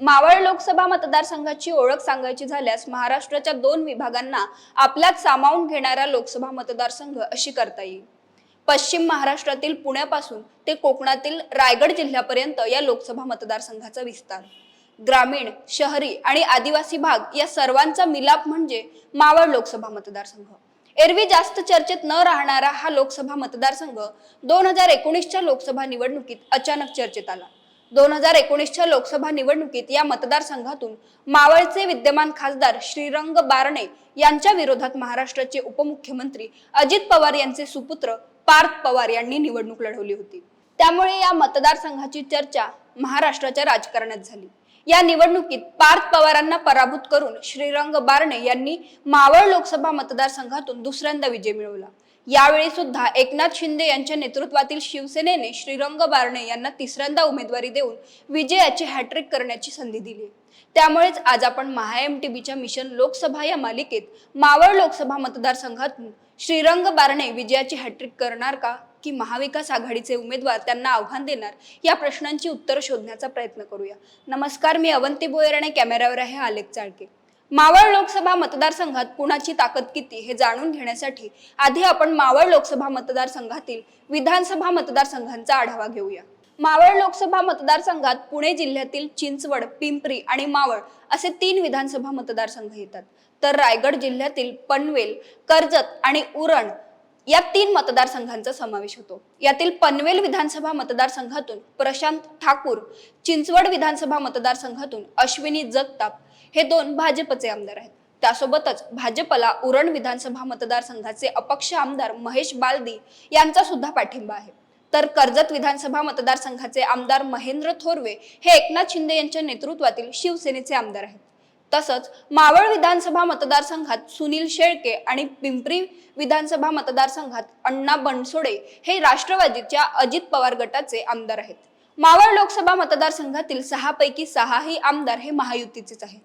मावळ लोकसभा मतदारसंघाची ओळख सांगायची झाल्यास महाराष्ट्राच्या दोन विभागांना आपल्यात सामावून घेणारा लोकसभा मतदारसंघ अशी करता येईल. पश्चिम महाराष्ट्रातील पुण्यापासून ते कोकणातील रायगड जिल्ह्यापर्यंत या लोकसभा मतदारसंघाचा विस्तार. ग्रामीण शहरी आणि आदिवासी भाग या सर्वांचा मिलाप म्हणजे मावळ लोकसभा मतदारसंघ. एरवी जास्त चर्चेत न राहणारा हा लोकसभा मतदारसंघ दोन हजार एकोणीसच्या लोकसभा निवडणुकीत अचानक चर्चेत आला. दोन हजार एकोणीसच्या लोकसभा निवडणुकीत या मतदारसंघातून मावळचे विद्यमान खासदार श्रीरंग बारणे यांच्या विरोधात महाराष्ट्राचे उपमुख्यमंत्री अजित पवार यांचे सुपुत्र पार्थ पवार यांनी निवडणूक लढवली होती. त्यामुळे या मतदारसंघाची चर्चा महाराष्ट्राच्या राजकारणात झाली. या निवडणुकीत पार्थ पवारांना पराभूत करून श्रीरंग बारणे यांनी मावळ लोकसभा मतदारसंघातून दुसऱ्यांदा विजय मिळवला. यावेळी सुद्धा एकनाथ शिंदे यांच्या नेतृत्वातील शिवसेनेने श्रीरंग बारणे यांना तिसऱ्यांदा उमेदवारी देऊन विजयाची हॅट्रिक करण्याची संधी दिली. त्यामुळेच आज आपण महा एम टीबीच्या मिशन लोकसभा या मालिकेत मावळ लोकसभा मतदारसंघातून श्रीरंग बारणे विजयाची हॅट्रिक करणार का की महाविकास आघाडीचे उमेदवार त्यांना आव्हान देणार या प्रश्नांची उत्तरं शोधण्याचा प्रयत्न करूया. नमस्कार मी अवंती बोयर आणि कॅमेऱ्यावर आहे आलेख चाळके. मावळ लोकसभा मतदारसंघात कुणाची ताकद किती हे जाणून घेण्यासाठी आधी आपण मावळ लोकसभा मतदारसंघातील विधानसभा मतदारसंघांचा आढावा घेऊया. मावळ लोकसभा मतदारसंघात पुणे जिल्ह्यातील चिंचवड पिंपरी आणि मावळ असे तीन विधानसभा मतदारसंघ येतात. तर रायगड जिल्ह्यातील पनवेल कर्जत आणि उरण या तीन मतदारसंघांचा समावेश होतो. यातील पनवेल विधानसभा मतदारसंघातून प्रशांत ठाकूर चिंचवड विधानसभा मतदारसंघातून अश्विनी जगताप हे दोन भाजपचे आमदार आहेत. त्यासोबतच भाजपला उरण विधानसभा मतदारसंघाचे अपक्ष आमदार महेश बालदी यांचा सुद्धा पाठिंबा आहे. तर कर्जत विधानसभा मतदारसंघाचे आमदार महेंद्र थोरवे हे एकनाथ शिंदे यांच्या नेतृत्वातील शिवसेनेचे आमदार आहेत. तसंच मावळ विधानसभा मतदारसंघात सुनील शेळके आणि पिंपरी विधानसभा मतदारसंघात अण्णा बनसोडे हे राष्ट्रवादीच्या अजित पवार गटाचे आमदार आहेत. मावळ लोकसभा मतदारसंघातील सहापैकी सहाही आमदार हे महायुतीचेच आहे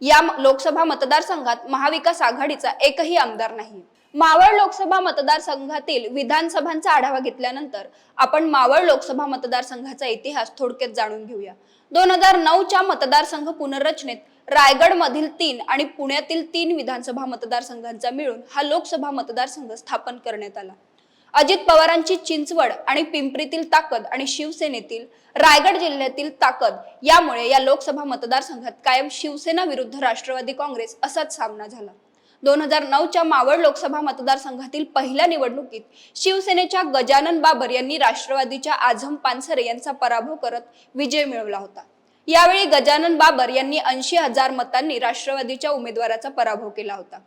या म- लोकसभा मतदारसंघात महाविकास आघाडीचा एकही आमदार नाही. मावळ लोकसभा मतदारसंघातील विधानसभांचा आढावा घेतल्यानंतर आपण मावळ लोकसभा मतदारसंघाचा इतिहास थोडक्यात जाणून घेऊया. दोन हजार नऊच्या मतदारसंघ पुनर्रचनेत रायगड मधील तीन आणि पुण्यातील तीन विधानसभा मतदारसंघांचा मिळून हा लोकसभा मतदारसंघ स्थापन करण्यात आला. अजित पवारांची चिंचवड आणि पिंपरीतील ताकद आणि शिवसेनेतील रायगड जिल्ह्यातील ताकद यामुळे या लोकसभा मतदारसंघात कायम शिवसेना विरुद्ध राष्ट्रवादी काँग्रेस असाच सामना झाला. दोन हजार नऊच्या मावळ लोकसभा मतदारसंघातील पहिल्या निवडणुकीत शिवसेनेच्या गजानन बाबर यांनी राष्ट्रवादीच्या आझम पानसरे यांचा पराभव करत विजय मिळवला होता. यावेळी गजानन बाबर यांनी ऐंशी हजार मतांनी राष्ट्रवादीच्या उमेदवाराचा पराभव केला होता.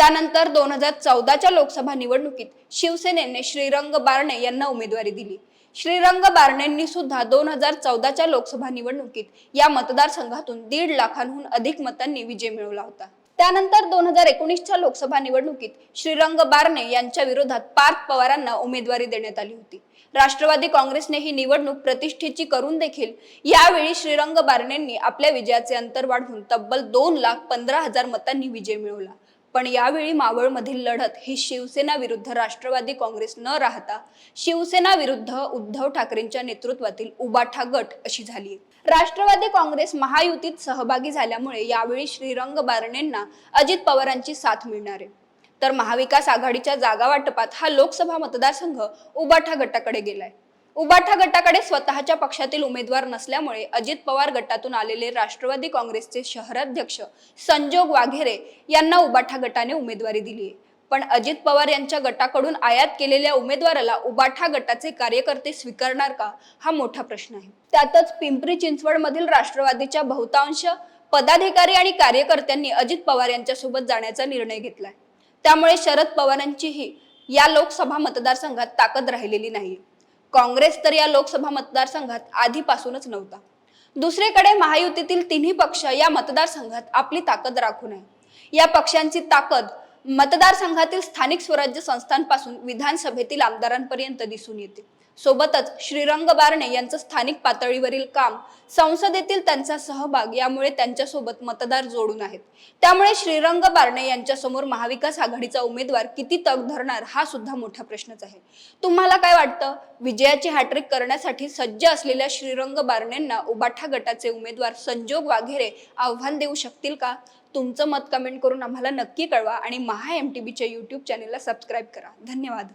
त्यानंतर दोन हजार चौदाच्या लोकसभा निवडणुकीत शिवसेनेने श्रीरंग बारणे यांना उमेदवारी दिली. श्रीरंग बारणेंनी सुद्धा दोन हजार चौदाच्या लोकसभा निवडणुकीत या मतदारसंघातून दीड लाखांहून अधिक मतांनी विजय मिळवला होता. त्यानंतर दोन हजार एकोणीसच्या लोकसभा निवडणुकीत श्रीरंग बारणे यांच्या विरोधात पार्थ पवारांना उमेदवारी देण्यात आली होती. राष्ट्रवादी काँग्रेसने ही निवडणूक प्रतिष्ठेची करून देखील यावेळी श्रीरंग बारणेंनी आपल्या विजयाचे अंतर वाढवून तब्बल दोन लाख पंधरा हजार मतांनी विजय मिळवला. पण यावेळी मावळमधील लढत ही शिवसेना विरुद्ध राष्ट्रवादी काँग्रेस न राहता शिवसेना विरुद्ध उद्धव ठाकरेंच्या नेतृत्वातील उबाठा गट अशी झाली राष्ट्रवादी काँग्रेस महायुतीत सहभागी झाल्यामुळे यावेळी श्रीरंग बारणेंना अजित पवारांची साथ मिळणार आहे. तर महाविकास आघाडीच्या जागा वाटपात हा लोकसभा मतदारसंघ उबाठा गटाकडे गेलाय. उबाठा गटाकडे स्वतःच्या पक्षातील उमेदवार नसल्यामुळे अजित पवार गटातून आलेले राष्ट्रवादी काँग्रेसचे शहराध्यक्ष संजोग वाघेरे यांना उबाठा गटाने उमेदवारी दिली आहे. पण अजित पवार यांच्या गटाकडून आयात केलेल्या उमेदवाराला उबाठा गटाचे कार्यकर्ते स्वीकारणार का हा मोठा प्रश्न आहे. त्यातच पिंपरी चिंचवडमधील राष्ट्रवादीच्या बहुतांश पदाधिकारी आणि कार्यकर्त्यांनी अजित पवार यांच्यासोबत जाण्याचा निर्णय घेतलाय. त्यामुळे शरद पवारांचीही या लोकसभा मतदारसंघात ताकद राहिलेली नाही काँग्रेस तर या लोकसभा मतदारसंघात आधीपासूनच नव्हता. दुसरीकडे महायुतीतील तिन्ही पक्ष या मतदारसंघात आपली ताकद राखू नये. या पक्षांची ताकद मतदारसंघातील स्थानिक स्वराज्य संस्थांपासून विधानसभेतील आमदारांपर्यंत दिसून येते. सोबतच श्रीरंग बारणे यांचं स्थानिक पातळीवरील काम संसदेतील त्यांचा सहभाग यामुळे त्यांच्यासोबत मतदार जोडून आहेत. त्यामुळे श्रीरंग बारणे यांच्यासमोर महाविकास आघाडीचा उमेदवार किती तग धरणार हा सुद्धा मोठा प्रश्नच आहे. तुम्हाला काय वाटतं? विजयाची हॅट्रिक करण्यासाठी सज्ज असलेल्या श्रीरंग बारणेंना उबाठा गटाचे उमेदवार संजोग वाघेरे आव्हान देऊ शकतील का? तुमचं मत कमेंट करून आम्हाला नक्की कळवा आणि महा एम टी बीच्या यूट्यूब चॅनेलला सबस्क्राईब करा. धन्यवाद.